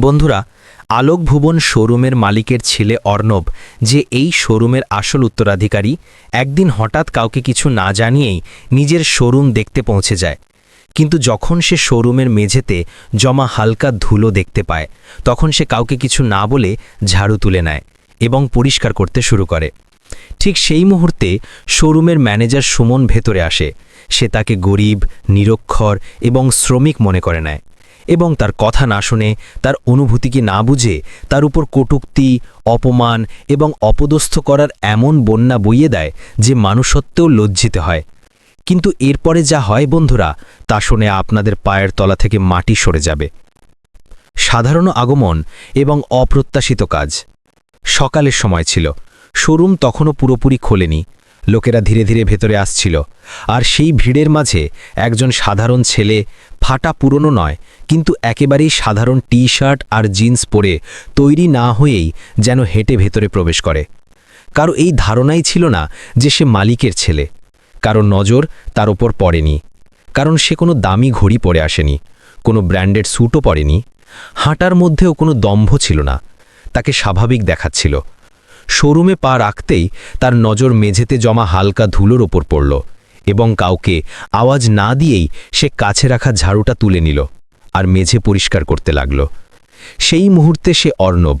বন্ধুরা, আলোক ভুবন শোরুমের মালিকের ছেলে অর্ণব, যে এই শোরুমের আসল উত্তরাধিকারী, একদিন হঠাৎ কাউকে কিছু না জানিয়েই নিজের শোরুম দেখতে পৌঁছে যায়। কিন্তু যখন সে শোরুমের মেঝেতে জমা হালকা ধুলো দেখতে পায়, তখন সে কাউকে কিছু না বলে ঝাড়ু তুলে নেয় এবং পরিষ্কার করতে শুরু করে। ঠিক সেই মুহূর্তে শোরুমের ম্যানেজার সুমন ভেতরে আসে। সে তাকে গরিব, নিরক্ষর এবং শ্রমিক মনে করে নেয়। এবং তার কথা না শুনে, তার অনুভূতিকে না বুঝে, তার উপর কটুক্তি, অপমান এবং অপদস্থ করার এমন বন্যা বইয়ে দেয় যে মানুষত্বেও লজ্জিত হয়। কিন্তু এরপরে যা হয় বন্ধুরা, তা শুনে আপনাদের পায়ের তলা থেকে মাটি সরে যাবে। সাধারণ আগমন এবং অপ্রত্যাশিত কাজ। সকালের সময় ছিল। শোরুম তখনও পুরোপুরি খোলেনি। লোকেরা ধীরে ধীরে ভেতরে আসছিল। আর সেই ভিড়ের মাঝে একজন সাধারণ ছেলে ফাটা পুরনো নয়, কিন্তু একেবারেই সাধারণ টি শার্ট আর জিন্স পরে তৈরি না হয়েই যেন হেঁটে ভেতরে প্রবেশ করে। কারও এই ধারণাই ছিল না যে সে মালিকের ছেলে। কারও নজর তার ওপর পড়েনি। কারণ সে কোনো দামি ঘড়ি পরে আসেনি, কোনো ব্র্যান্ডেড স্যুটও পরেনি। হাঁটার মধ্যেও কোনো দম্ভ ছিল না। তাকে স্বাভাবিক দেখাচ্ছিল। শোরুমে পা রাখতেই তার নজর মেঝেতে জমা হালকা ধুলোর ওপর পড়ল এবং কাউকে আওয়াজ না দিয়েই সে কাছে রাখা ঝাড়ুটা তুলে নিল আর মেঝে পরিষ্কার করতে লাগল। সেই মুহূর্তে সে অর্ণব,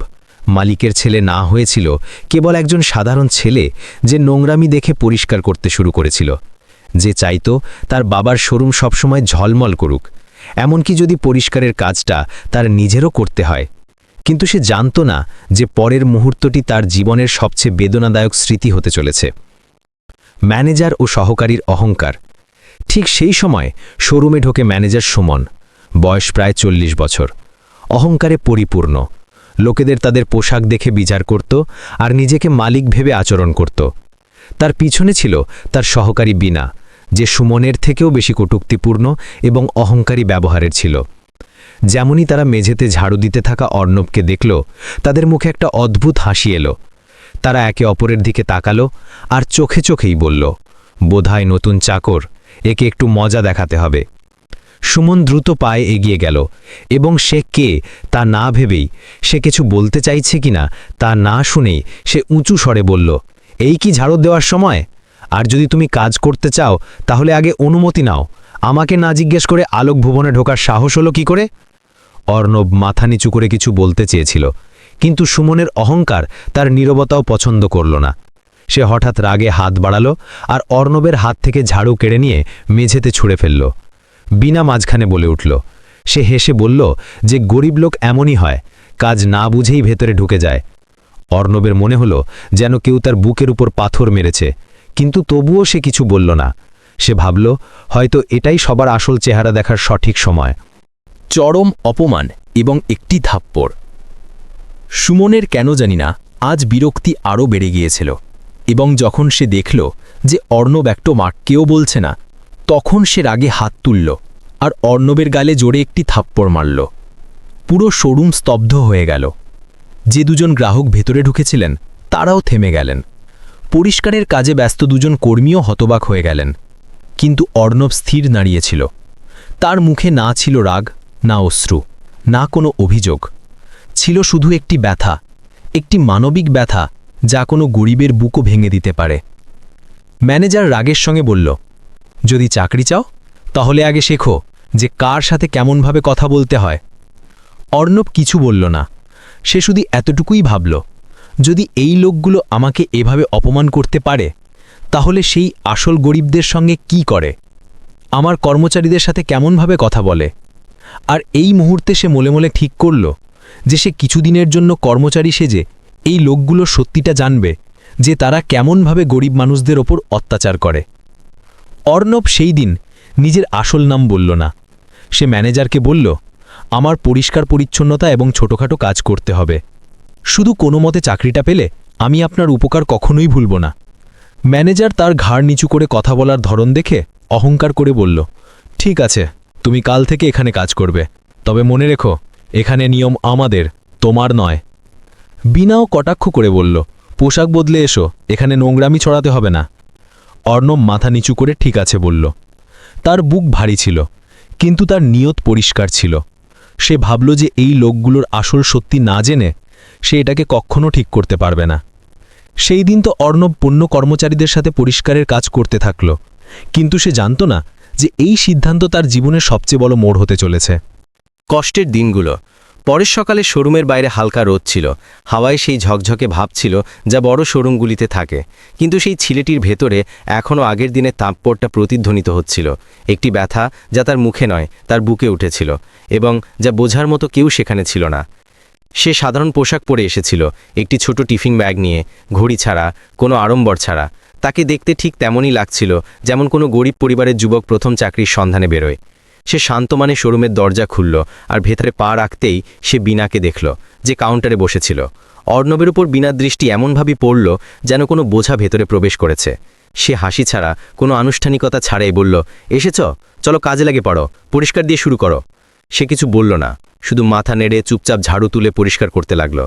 মালিকের ছেলে না হয়েছিল, কেবল একজন সাধারণ ছেলে যে নোংরামি দেখে পরিষ্কার করতে শুরু করেছিল। যে চাইতো তার বাবার শোরুম সবসময় ঝলমল করুক, এমনকি যদি পরিষ্কারের কাজটা তার নিজেরও করতে হয়। কিন্তু সে জানত না যে পরের মুহূর্তটি তার জীবনের সবচেয়ে বেদনাদায়ক স্মৃতি হতে চলেছে। ম্যানেজার ও সহকারীর অহংকার। ঠিক সেই সময় শোরুমে ঢোকে ম্যানেজার সুমন। বয়স প্রায় চল্লিশ বছর। অহংকারে পরিপূর্ণ। লোকেদের তাদের পোশাক দেখে বিচার করত আর নিজেকে মালিক ভেবে আচরণ করত। তার পিছনে ছিল তার সহকারী বিনা যে সুমনের থেকেও বেশি কটুক্তিপূর্ণ এবং অহংকারী ব্যবহারের ছিল। যেমনই তারা মেঝেতে ঝাড়ু দিতে থাকা অর্ণবকে দেখল, তাদের মুখে একটা অদ্ভুত হাসি এলো। তারা একে অপরের দিকে তাকালো আর চোখে চোখেই বলল, বোধহয় নতুন চাকর, একে একটু মজা দেখাতে হবে। সুমন দ্রুত পায়ে এগিয়ে গেল এবং সে কে তা না ভেবেই, সে কিছু বলতে চাইছে কিনা তা না শুনেই সে উঁচু স্বরে বলল, এই কি ঝাড়ু দেওয়ার সময়? আর যদি তুমি কাজ করতে চাও, তাহলে আগে অনুমতি নাও আমাকে না জিজ্ঞেস করে আলোক ভুবনে ঢোকার সাহস হলো কি করে? অর্ণব মাথা নিচু করে কিছু বলতে চেয়েছিল, কিন্তু সুমনের অহংকার তার নীরবতাও পছন্দ করল না। সে হঠাৎ রাগে হাত বাড়ালো আর অর্ণবের হাত থেকে ঝাড়ু কেড়ে নিয়ে মেঝেতে ছুঁড়ে ফেলল। বিনা মাঝখানে বলে উঠল, সে হেসে বলল যে গরিব লোক এমনই হয়, কাজ না বুঝেই ভেতরে ঢুকে যায়। অর্ণবের মনে হলো যেন কেউ তার বুকের উপর পাথর মেরেছে, কিন্তু তবুও সে কিছু বলল না। সে ভাবল, হয়তো এটাই সবার আসল চেহারা দেখার সঠিক সময়। চরম অপমান এবং একটি থাপ্পড়। সুমনের কেন জানি না, আজ বিরক্তি আরও বেড়ে গিয়েছিল এবং যখন সে দেখল যে অর্ণব একটো মাকেও বলছে না, তখন সে রাগে হাত তুলল আর অর্ণবের গালে জোরে একটি থাপ্পড় মারল। পুরো শোরুম স্তব্ধ হয়ে গেল। যে দুজন গ্রাহক ভেতরে ঢুকেছিলেন, তারাও থেমে গেলেন। পরিষ্কারের কাজে ব্যস্ত দুজন কর্মীও হতবাক হয়ে গেলেন। কিন্তু অর্ণব স্থির দাঁড়িয়েছিল। তার মুখে না ছিল রাগ, না অশ্রু, না কোনো অভিযোগ। ছিল শুধু একটি ব্যথা, একটি মানবিক ব্যথা যা কোনো গরিবের বুকও ভেঙে দিতে পারে। ম্যানেজার রাগের সঙ্গে বলল, যদি চাকরি চাও, তাহলে আগে শেখো যে কার সাথে কেমনভাবে কথা বলতে হয়। অর্ণব কিছু বলল না। সে শুধু এতটুকুই ভাবল, যদি এই লোকগুলো আমাকে এভাবে অপমান করতে পারে তাহলে সেই আসল গরিবদের সঙ্গে কি করে? আমার কর্মচারীদের সাথে কেমনভাবে কথা বলে? আর এই মুহূর্তে সে মলে মলে ঠিক করল যে সে কিছুদিনের জন্য কর্মচারী সেজে এই লোকগুলো সত্যিটা জানবে যে তারা কেমনভাবে গরিব মানুষদের ওপর অত্যাচার করে। অর্ণব সেই দিন নিজের আসল নাম বলল না। সে ম্যানেজারকে বলল, আমার পরিষ্কার পরিচ্ছন্নতা এবং ছোটখাটো কাজ করতে হবে। শুধু কোনো মতে চাকরিটা পেলে আমি আপনার উপকার কখনোই ভুলব না। ম্যানেজার তার ঘাড় নিচু করে কথা বলার ধরন দেখে অহংকার করে বলল, ঠিক আছে, তুমি কাল থেকে এখানে কাজ করবে। তবে মনে রেখো, এখানে নিয়ম আমাদের, তোমার নয়। বিনাও কটাক্ষ করে বলল, পোশাক বদলে এসো, এখানে নোংরামি ছড়াতে হবে না। অর্ণব মাথা নিচু করে ঠিক আছে বলল, তার বুক ভারী ছিল, কিন্তু তার নিয়ত পরিষ্কার ছিল। সে ভাবল যে এই লোকগুলোর আসল সত্যি না জেনে সে এটাকে কখনো ঠিক করতে পারবে না। সেই দিন তো অর্ণব পণ্য কর্মচারীদের সাথে পরিষ্কারের কাজ করতে থাকল। কিন্তু সে জানত না যে এই সিদ্ধান্ত তার জীবনের সবচেয়ে বড় মোড় হতে চলেছে। কষ্টের দিনগুলো। পরের সকালে শোরুমের বাইরে হালকা রোদ ছিল। হাওয়ায় সেই ঝকঝকে ভাব ছিল যা বড় শোরুমগুলিতে থাকে। কিন্তু সেই ছেলেটির ভেতরে এখনও আগের দিনে তাৎপরটা প্রতিধ্বনিত হচ্ছিল। একটি ব্যথা যা তার মুখে নয়, তার বুকে উঠেছিল এবং যা বোঝার মতো কেউ সেখানে ছিল না। সে সাধারণ পোশাক পরে এসেছিল, একটি ছোট টিফিন ব্যাগ নিয়ে, ঘড়ি ছাড়া, কোনো আড়ম্বর ছাড়া। তাকে দেখতে ঠিক তেমনই লাগছিল, যেমন কোনো গরিব পরিবারের যুবক প্রথম চাকরির সন্ধানে বেরোয়। সে শান্তমানে শোরুমের দরজা খুলল আর ভেতরে পা রাখতেই সে বিনাকে দেখল, যে কাউন্টারে বসেছিল। অর্ণবের উপর বিনার দৃষ্টি এমনভাবে পড়ল যেন কোনো বোঝা ভেতরে প্রবেশ করেছে। সে হাসি ছাড়া কোনো আনুষ্ঠানিকতা ছাড়াই বলল, এসেছ? চলো কাজে লাগে পড়ো, পরিষ্কার দিয়ে শুরু করো। সে কিছু বলল না, শুধু মাথা নেড়ে চুপচাপ ঝাড়ু তুলে পরিষ্কার করতে লাগল।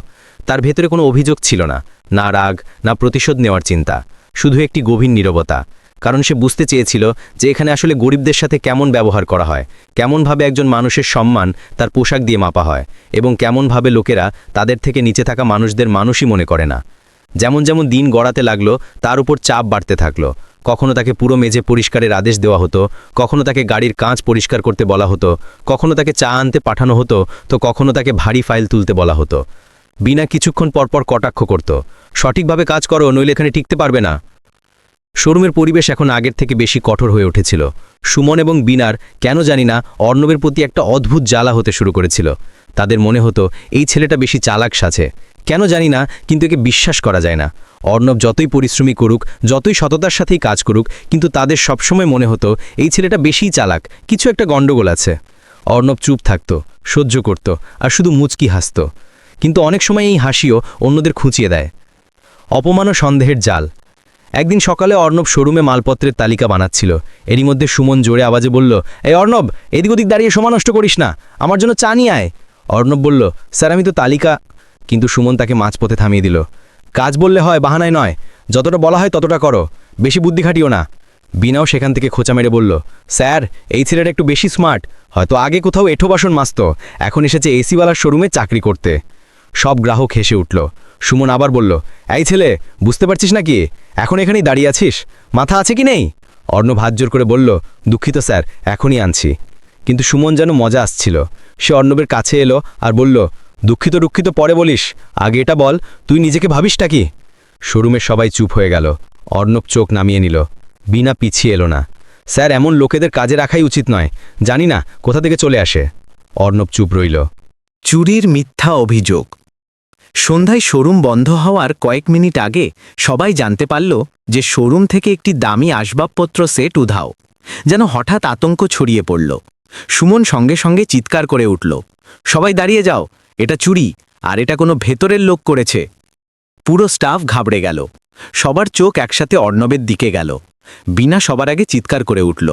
তার ভেতরে কোনো অভিযোগ ছিল না না রাগ, না প্রতিশোধ নেওয়ার চিন্তা, শুধু একটি গভীর নীরবতা, কারণ সে বুঝতে চেয়েছিল যে এখানে আসলে গরিবদের সাথে কেমন ব্যবহার করা হয়, কেমনভাবে একজন মানুষের সম্মান তার পোশাক দিয়ে মাপা হয়, এবং কেমনভাবে লোকেরা তাদের থেকে নিচে থাকা মানুষদের মানুষই মনে করে না। যেমন যেমন দিন গড়াতে লাগল, তার উপর চাপ বাড়তে থাকল কখনো তাকে পুরো মেঝে পরিষ্কারের আদেশ দেওয়া হতো, কখনো তাকে গাড়ির কাঁচ পরিষ্কার করতে বলা হতো, কখনো তাকে চা আনতে পাঠানো হতো, তো কখনো তাকে ভারী ফাইল তুলতে বলা হতো। বিনা কিছুক্ষণ পরপর কটাক্ষ করত, সঠিকভাবে কাজ করো, নইলে এখানে টিকতে পারবে না। শোরুমের পরিবেশ এখন আগের থেকে বেশি কঠোর হয়ে উঠেছিল। সুমন এবং বিনার, কেন জানি না, অর্ণবের প্রতি একটা অদ্ভুত জ্বালা হতে শুরু করেছিল। তাদের মনে হতো, এই ছেলেটা বেশি চালাক সাছে কেন জানি না, কিন্তু একে বিশ্বাস করা যায় না। অর্ণব যতই পরিশ্রমী করুক, যতই সততার সাথেই কাজ করুক, কিন্তু তাদের সবসময় মনে হতো, এই ছেলেটা বেশিই চালাক, কিছু একটা গণ্ডগোল আছে। অর্ণব চুপ থাকত, সহ্য করত, আর শুধু মুচকি হাসত। কিন্তু অনেক সময় এই হাসিও অন্যদের খুঁচিয়ে দেয়। অপমান ও সন্দেহের জাল। একদিন সকালে অর্ণব শোরুমে মালপত্রের তালিকা বানাচ্ছিল। এরই মধ্যে সুমন জোরে আওয়াজে বলল, এই অর্ণব এদিক ওদিক দাঁড়িয়ে সময় নষ্ট করিস না, আমার জন্য চা নিয়ে আয়। অর্ণব বলল, স্যার, আমি তো তালিকা কিন্তু সুমন তাকে মাঝপথে থামিয়ে দিল। কাজ বললে হয়, বাহানায় নয়। যতটা বলা হয় ততটা করো। বেশি বুদ্ধি খাটিও না। বিনাও সেখান থেকে খোঁচা মেরে বলল, স্যার, এই ছেলেটা একটু বেশি স্মার্ট। হয়তো আগে কোথাও এঠো বাসন মাসত এখন এসেছে এসিওয়ালার শোরুমে চাকরি করতে। সব গ্রাহক হেসে উঠল। সুমন আবার বলল, এই ছেলে, বুঝতে পারছিস নাকি? এখন এখানেই দাঁড়িয়ে আছিস? মাথা আছে কি নেই? অর্ণব হাত জোর করে বলল, দুঃখিত স্যার, এখনই আনছি। কিন্তু সুমন যেন মজা আসছিল। সে অর্ণবের কাছে এলো আর বলল দুঃখিত দুঃখিত, পরে বলিস। আগে এটা বল, তুই নিজেকে ভাবিসটা কি? শোরুমের সবাই চুপ হয়ে গেল। অর্ণব চোখ নামিয়ে নিল। বিনা পিছিয়ে এলো না। স্যার, এমন লোকেদের কাজে রাখাই উচিত নয়। জানি না, কোথা থেকে চলে আসে। অর্ণব চুপ রইল। চুরির মিথ্যা অভিযোগ। সন্ধ্যায় শোরুম বন্ধ হওয়ার কয়েক মিনিট আগে সবাই জানতে পারল যে শোরুম থেকে একটি দামি আসবাবপত্র সেট উধাও, যেন হঠাৎ আতঙ্ক ছড়িয়ে পড়ল। সুমন সঙ্গে সঙ্গে চিৎকার করে উঠল। সবাই দাঁড়িয়ে যাও এটা চুরি, আর এটা কোনো ভেতরের লোক করেছে। পুরো স্টাফ ঘাবড়ে গেল। সবার চোখ একসাথে অর্ণবের দিকে গেল। বিনা সবার আগে চিৎকার করে উঠল,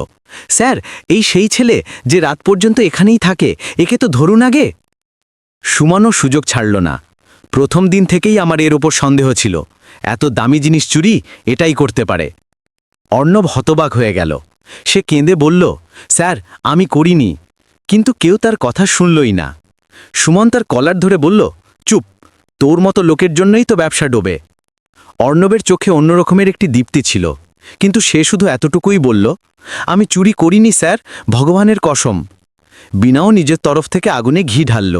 স্যার, এই সেই ছেলে যে রাত পর্যন্ত এখানেই থাকে, একে তো ধরুন আগে? সুমনও সুযোগ ছাড়ল না। প্রথম দিন থেকেই আমার এর ওপর সন্দেহ ছিল, এত দামি জিনিস চুরি, এটাই করতে পারে। অর্ণব হতবাক হয়ে গেল। সে কেঁদে বলল, স্যার, আমি করিনি। কিন্তু কেউ তার কথা শুনলই না। সুমন তার কলার ধরে বলল, চুপ, তোর মতো লোকের জন্যই তো ব্যবসা ডোবে। অর্ণবের চোখে অন্যরকমের একটি দীপ্তি ছিল, কিন্তু সে শুধু এতটুকুই বলল, আমি চুরি করিনি, স্যার, ভগবানের কসম। বিনাও নিজের তরফ থেকে আগুনে ঘি ঢালল,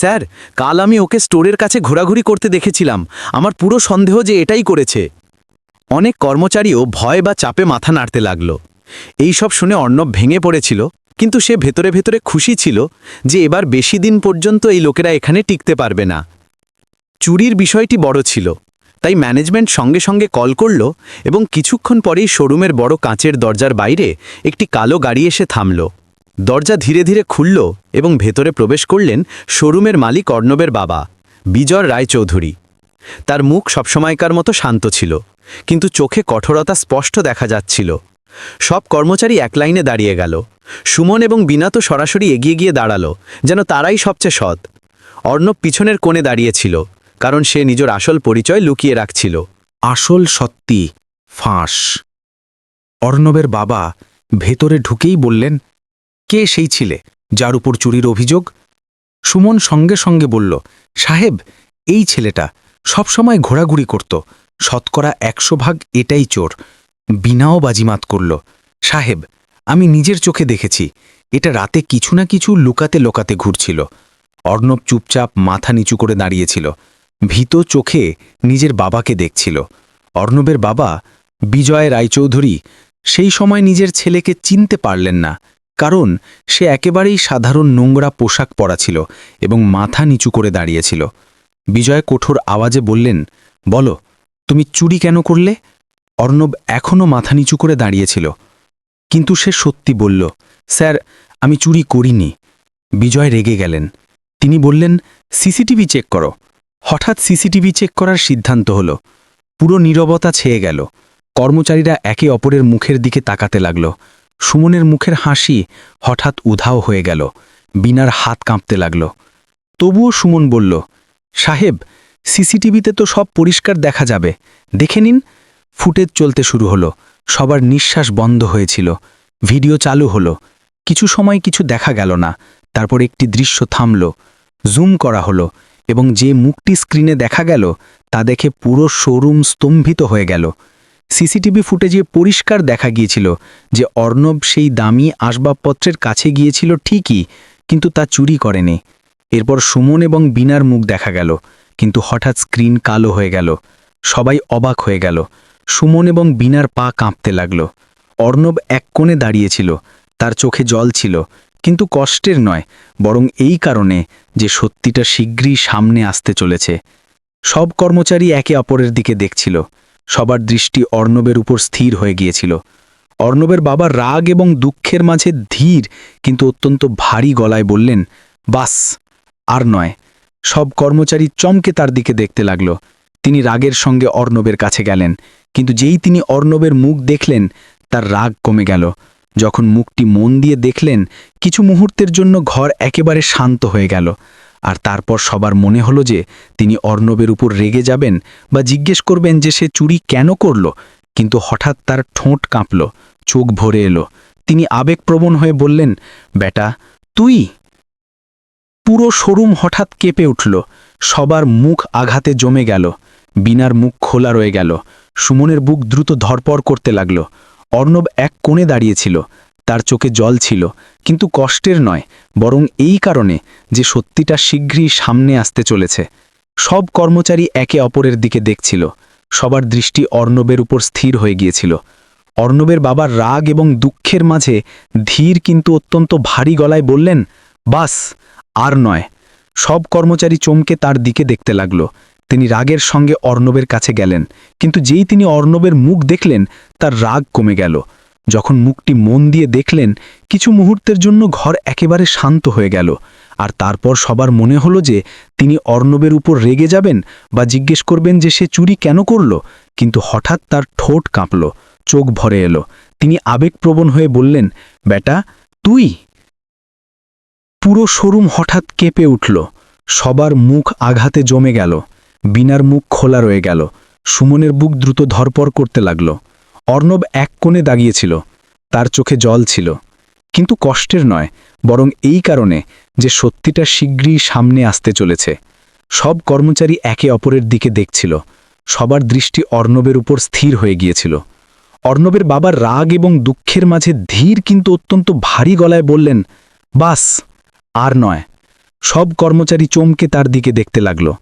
স্যার, কাল আমি ওকে স্টোরের কাছে ঘোরাঘুরি করতে দেখেছিলাম, আমার পুরো সন্দেহ যে এটাই করেছে। অনেক কর্মচারীও ভয় বা চাপে মাথা নাড়তে লাগল। এই সব শুনে অর্ণব ভেঙে পড়েছিল কিন্তু সে ভেতরে ভেতরে খুশি ছিল যে এবার বেশি দিন পর্যন্ত এই লোকেরা এখানে টিকতে পারবে না। চুরির বিষয়টি বড় ছিল, তাই ম্যানেজমেন্ট সঙ্গে সঙ্গে কল করল এবং কিছুক্ষণ পরেই শোরুমের বড় কাঁচের দরজার বাইরে একটি কালো গাড়ি এসে থামল। দরজা ধীরে ধীরে খুলল এবং ভেতরে প্রবেশ করলেন শোরুমের মালিক অর্ণবের বাবা, বিজয় রায়চৌধুরী। তার মুখ সবসময়কার মতো শান্ত ছিল, কিন্তু চোখে কঠোরতা স্পষ্ট দেখা যাচ্ছিল। সব কর্মচারী এক লাইনে দাঁড়িয়ে গেল। সুমন এবং বিনা তো সরাসরি এগিয়ে গিয়ে দাঁড়াল, যেন তারাই সবচেয়ে সৎ। অর্ণব পিছনের কোণে দাঁড়িয়েছিল, কারণ সে নিজের আসল পরিচয় লুকিয়ে রাখছিল। আসল সত্যি ফাঁস। অর্ণবের বাবা ভেতরে ঢুকেই বললেন, কে সেই ছিলে যার উপর চুরির অভিযোগ? সুমন সঙ্গে সঙ্গে বলল, সাহেব, এই ছেলেটা সবসময় ঘোরাঘুরি করত, শতকরা একশো ভাগ এটাই চোর। বিনাও বাজিমাত করল, সাহেব, আমি নিজের চোখে দেখেছি। এটা রাতে কিছু না কিছু লুকাতে লোকাতে ঘুরছিল। অর্ণব চুপচাপ মাথা নিচু করে দাঁড়িয়েছিল। ভীত চোখে নিজের বাবাকে দেখছিল। অর্ণবের বাবা, বিজয় রায়চৌধুরী, সেই সময় নিজের ছেলেকে চিনতে পারলেন না, কারণ সে একেবারেই সাধারণ নোংরা পোশাক পরা ছিল এবং মাথা নিচু করে দাঁড়িয়েছিল। বিজয় কঠোর আওয়াজে বললেন, বলো, তুমি চুরি কেন করলে? অর্ণব এখনও মাথা নিচু করে দাঁড়িয়েছিল। কিন্তু সে সত্যি বলল, স্যার, আমি চুরি করিনি। বিজয় রেগে গেলেন। তিনি বললেন, সিসিটিভি চেক করো। হঠাৎ সিসিটিভি চেক করার সিদ্ধান্ত হল। পুরো নীরবতা ছেয়ে গেল। কর্মচারীরা একে অপরের মুখের দিকে তাকাতে লাগল। সুমনের মুখের হাসি হঠাৎ উধাও হয়ে গেল। বিনার হাত কাঁপতে লাগল। তবুও সুমন বলল, সাহেব, সিসিটিভিতে তো সব পরিষ্কার দেখা যাবে। দেখে নিন ফুটেজ চলতে শুরু হলো। সবার নিঃশ্বাস বন্ধ হয়েছিল। ভিডিও চালু হলো। কিছু সময় কিছু দেখা গেল না। তারপর একটি দৃশ্য থামল। জুম করা হলো এবং যে মুখটি স্ক্রিনে দেখা গেল, তা দেখে পুরো শোরুম স্তম্ভিত হয়ে গেল। সিসিটিভি ফুটেজে পরিষ্কার দেখা গিয়েছিল যে অর্ণব সেই দামি আসবাবপত্রের কাছে গিয়েছিল ঠিকই, কিন্তু তা চুরি করেনি। এরপর সুমন এবং বিনার মুখ দেখা গেল, কিন্তু হঠাৎ স্ক্রিন কালো হয়ে গেল। সবাই অবাক হয়ে গেল। সুমন এবং বিনার পা কাঁপতে লাগল। অর্ণব এক কোণে দাঁড়িয়েছিল, তার চোখে জল ছিল, কিন্তু কষ্টের নয়, বরং এই কারণে যে সত্যিটা শীঘ্রই সামনে আসতে চলেছে। সব কর্মচারী একে অপরের দিকে দেখছিল, সবার দৃষ্টি অর্ণবের উপর স্থির হয়ে গিয়েছিল। অর্ণবের বাবা রাগ এবং দুঃখের মাঝে ধীর, কিন্তু অত্যন্ত ভারী গলায় বললেন, বাস, আর নয়। সব কর্মচারী চমকে তার দিকে দেখতে লাগল তিনি রাগের সঙ্গে অর্ণবের কাছে গেলেন, কিন্তু যেই তিনি অর্ণবের মুখ দেখলেন, তার রাগ কমে গেল। যখন মুখটি মন দিয়ে দেখলেন, কিছু মুহূর্তের জন্য ঘর একেবারে শান্ত হয়ে গেল, আর তারপর সবার মনে হলো যে তিনি অর্ণবের উপর রেগে যাবেন বা জিজ্ঞেস করবেন যে সে চুরি কেন করল, কিন্তু হঠাৎ তার ঠোঁট কাঁপল, চোখ ভরে এলো। তিনি আবেগপ্রবণ হয়ে বললেন, বেটা, তুই? পুরো শোরুম হঠাৎ কেঁপে উঠল। সবার মুখ আঘাতে জমে গেল। বিনার মুখ খোলা রয়ে গেল। সুমনের বুক দ্রুত ধরপড় করতে লাগল। অর্ণব এক কোণে দাঁড়িয়েছিল। তার চোখে জল ছিল, কিন্তু কষ্টের নয়, বরং এই কারণে যে সত্যিটা শীঘ্রই সামনে আসতে চলেছে। সব কর্মচারী একে অপরের দিকে দেখছিল। সবার দৃষ্টি অর্ণবের উপর স্থির হয়ে গিয়েছিল। অর্ণবের বাবার রাগ এবং দুঃখের মাঝে ধীর কিন্তু অত্যন্ত ভারী গলায় বললেন, বাস, আর নয়। সব কর্মচারী চমকে তার দিকে দেখতে লাগল। তিনি রাগের সঙ্গে অর্ণবের কাছে গেলেন, কিন্তু যেই তিনি অর্ণবের মুখ দেখলেন, তার রাগ কমে গেল। যখন মুখটি মন দিয়ে দেখলেন, কিছু মুহূর্তের জন্য ঘর একেবারে শান্ত হয়ে গেল, আর তারপর সবার মনে হলো যে তিনি অর্ণবের উপর রেগে যাবেন বা জিজ্ঞেস করবেন যে সে চুরি কেন করল, কিন্তু হঠাৎ তার ঠোঁট কাঁপল, চোখ ভরে এলো। তিনি আবেগপ্রবণ হয়ে বললেন, বেটা, তুই? পুরো শোরুম হঠাৎ কেঁপে উঠল। সবার মুখ আঘাতে জমে গেল। বিনার মুখ খোলা রয়ে গেল। সুমনের বুক দ্রুত ধরপর করতে লাগল। অর্ণব এক কোণে দাঁড়িয়েছিল। তার চোখে জল ছিল। কিন্তু কষ্টের নয়, বরং এই কারণে যে সত্যিটা শীঘ্রই সামনে আসতে চলেছে। সব কর্মচারী একে অপরের দিকে দেখছিল। সবার দৃষ্টি অর্ণবের উপর স্থির হয়ে গিয়েছিল। অর্ণবের বাবার রাগ এবং দুঃখের মাঝে ধীর কিন্তু অত্যন্ত ভারী গলায় বললেন, বাস, আর নয়। সব কর্মচারী চমকে তার দিকে দেখতে লাগল।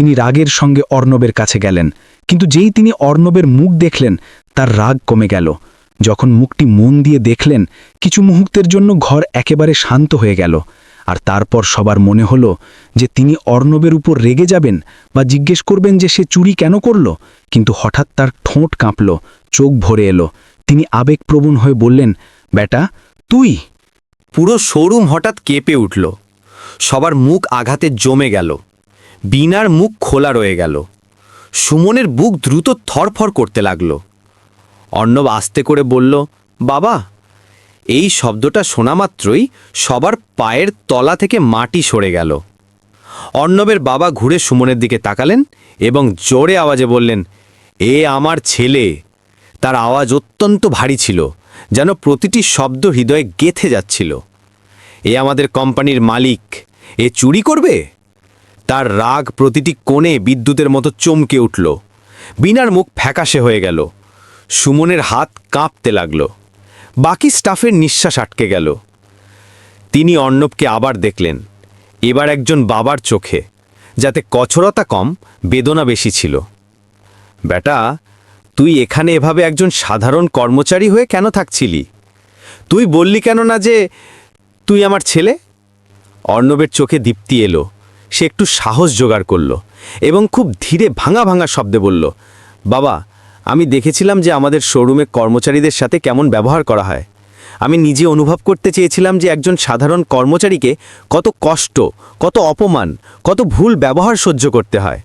তিনি রাগের সঙ্গে অর্ণবের কাছে গেলেন। কিন্তু যেই তিনি অর্ণবের মুখ দেখলেন, তার রাগ কমে গেল। যখন মুখটি মন দিয়ে দেখলেন, কিছু মুহূর্তের জন্য ঘর একেবারে শান্ত হয়ে গেল। আর তারপর সবার মনে হলো যে তিনি অর্ণবের উপর রেগে যাবেন বা জিজ্ঞেস করবেন যে সে চুরি কেন করল। কিন্তু হঠাৎ তার ঠোঁট কাঁপল, চোখ ভরে এলো। তিনি আবেগপ্রবণ হয়ে বললেন, বেটা, তুই? পুরো শোরুম হঠাৎ কেঁপে উঠল। সবার মুখ আঘাতে জমে গেল। বিনার মুখ খোলা রয়ে গেল। সুমনের বুক দ্রুত থরফর করতে লাগল। অর্ণব আস্তে করে বলল, বাবা, এই শব্দটা শোনা মাত্রই সবার পায়ের তলা থেকে মাটি সরে গেল। অর্ণবের বাবা ঘুরে সুমনের দিকে তাকালেন এবং জোরে আওয়াজে বললেন, এ আমার ছেলে। তার আওয়াজ অত্যন্ত ভারী ছিল, যেন প্রতিটি শব্দ হৃদয়ে গেথে যাচ্ছিল। এ আমাদের কোম্পানির মালিক। এ চুরি করবে? তার রাগ প্রতিটি কোণে বিদ্যুতের মতো চমকে উঠল। বিনার মুখ ফ্যাকাশে হয়ে গেল। সুমনের হাত কাঁপতে লাগল। বাকি স্টাফের নিঃশ্বাস আটকে গেল। তিনি অর্ণবকে আবার দেখলেন। এবার একজন বাবার চোখে, যাতে কছরতা কম, বেদনা বেশি ছিল। বেটা, তুই এখানে এভাবে একজন সাধারণ কর্মচারী হয়ে কেন থাকছিলি? তুই বললি কেন না যে, তুই আমার ছেলে? অর্ণবের চোখে দীপ্তি এলো। সে একটু সাহস জোগাড় করল এবং খুব ধীরে ভাঙা ভাঙা শব্দে বলল, বাবা, আমি দেখেছিলাম যে আমাদের শোরুমে কর্মচারীদের সাথে কেমন ব্যবহার করা হয়। আমি নিজে অনুভব করতে চেয়েছিলাম যে একজন সাধারণ কর্মচারীকে কত কষ্ট, কত অপমান, কত ভুল ব্যবহার সহ্য করতে হয়।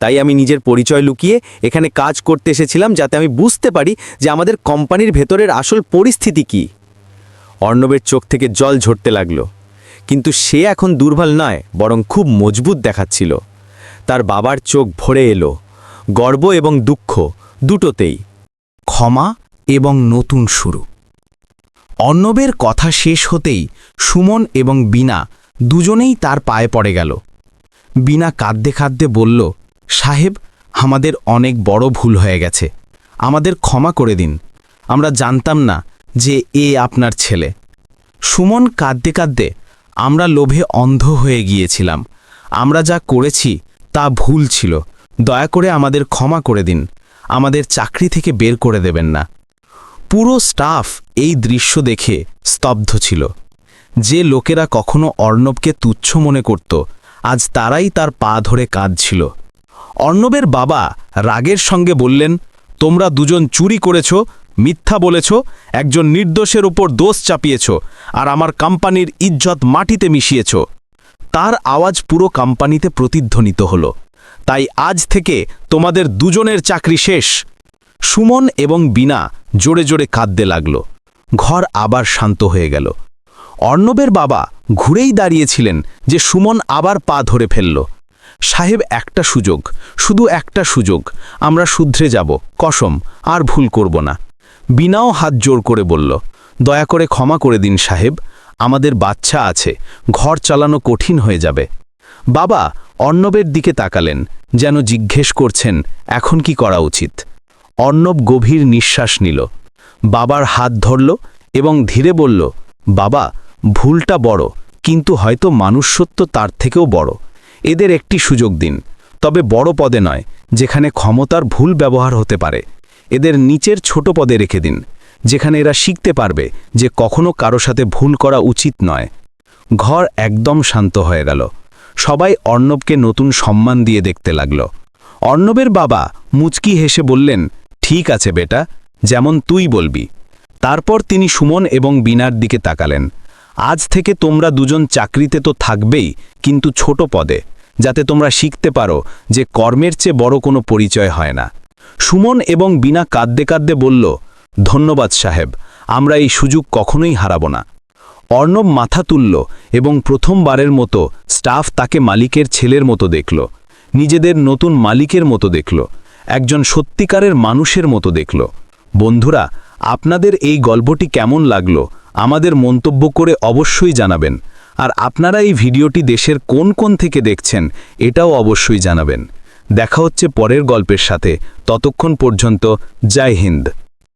তাই আমি নিজের পরিচয় লুকিয়ে এখানে কাজ করতে এসেছিলাম যাতে আমি বুঝতে পারি যে আমাদের কোম্পানির ভেতরের আসল পরিস্থিতি কী। অর্ণবের চোখ থেকে জল ঝরতে লাগল। কিন্তু সে এখন দুর্বল নয়, বরং খুব মজবুত দেখাচ্ছিল। তার বাবার চোখ ভরে এলো, গর্ব এবং দুঃখ দুটোতেই। ক্ষমা এবং নতুন শুরু। অর্ণবের কথা শেষ হতেই সুমন এবং বিনা দুজনেই তার পায়ে পড়ে গেল। বিনা কাঁদতে কাঁদতে বলল, সাহেব, আমাদের অনেক বড় ভুল হয়ে গেছে। আমাদের ক্ষমা করে দিন। আমরা জানতাম না যে এ আপনার ছেলে। সুমন কাঁদতে কাঁদতে আমরা লোভে অন্ধ হয়ে গিয়েছিলাম। আমরা যা করেছি, তা ভুল ছিল। দয়া করে আমাদের ক্ষমা করে দিন। আমাদের চাকরি থেকে বের করে দেবেন না। পুরো স্টাফ এই দৃশ্য দেখে স্তব্ধ ছিল। যে লোকেরা কখনো অর্ণবকে তুচ্ছ মনে করত, আজ তারাই তার পা ধরে কাঁদছিল। অর্ণবের বাবা রাগের সঙ্গে বললেন, তোমরা দুজন চুরি করেছ মিথ্যা বলেছ, একজন নির্দোষের উপর দোষ চাপিয়েছ, আর আমার কোম্পানির ইজ্জত মাটিতে মিশিয়েছ। তার আওয়াজ পুরো কোম্পানিতে প্রতিধ্বনিত হল। তাই আজ থেকে তোমাদের দুজনের চাকরি শেষ। সুমন এবং বিনা জোরে জোরে কাঁদতে লাগল। ঘর আবার শান্ত হয়ে গেল। অর্ণবের বাবা ঘুরেই দাঁড়িয়েছিলেন যে সুমন আবার পা ধরে ফেলল। সাহেব, একটা সুযোগ, শুধু একটা সুযোগ, আমরা শুধরে যাব, কসম, আর ভুল করব না। বিনাও হাত জোর করে বলল, দয়া করে ক্ষমা করে দিন সাহেব, আমাদের বাচ্চা আছে, ঘর চালানো কঠিন হয়ে যাবে। বাবা, অর্ণবের দিকে তাকালেন, যেন জিজ্ঞেস করছেন, এখন কি করা উচিত? অর্ণব গভীর নিঃশ্বাস নিল। বাবার হাত ধরল এবং ধীরে বলল, বাবা, ভুলটা বড়, কিন্তু হয়তো মানুষ্যত্ব তার থেকেও বড়। এদের একটি সুযোগ দিন, তবে বড় পদে নয়, যেখানে ক্ষমতার ভুল ব্যবহার হতে পারে। এদের নিচের ছোট পদে রেখে দিন, যেখানে এরা শিখতে পারবে যে কখনো কারও সাথে ভুল করা উচিত নয়। ঘর একদম শান্ত হয়ে গেল। সবাই অর্ণবকে নতুন সম্মান দিয়ে দেখতে লাগল। অর্ণবের বাবা মুচকি হেসে বললেন, ঠিক আছে বেটা, যেমন তুই বলবি। তারপর তিনি সুমন এবং বিনার দিকে তাকালেন। আজ থেকে তোমরা দুজন চাকরিতে তো থাকবেই, কিন্তু ছোট পদে, যাতে তোমরা শিখতে পারো যে কর্মের চেয়ে বড় কোনো পরিচয় হয় না। সুমন এবং বিনা কাঁদতে কাঁদতে বলল, ধন্যবাদ সাহেব, আমরা এই সুযোগ কখনোই হারাব না। অর্ণব মাথা তুলল এবং প্রথমবারের মতো স্টাফ তাকে মালিকের ছেলের মতো দেখল, নিজেদের নতুন মালিকের মতো দেখল, একজন সত্যিকারের মানুষের মতো দেখল। বন্ধুরা, আপনাদের এই গল্পটি কেমন লাগল আমাদের মন্তব্য করে অবশ্যই জানাবেন, আর আপনারা এই ভিডিওটি দেশের কোন কোন থেকে দেখছেন এটাও অবশ্যই জানাবেন। দেখা হচ্ছে পরের গল্পের সাথে। ততক্ষণ পর্যন্ত জয় হিন্দ।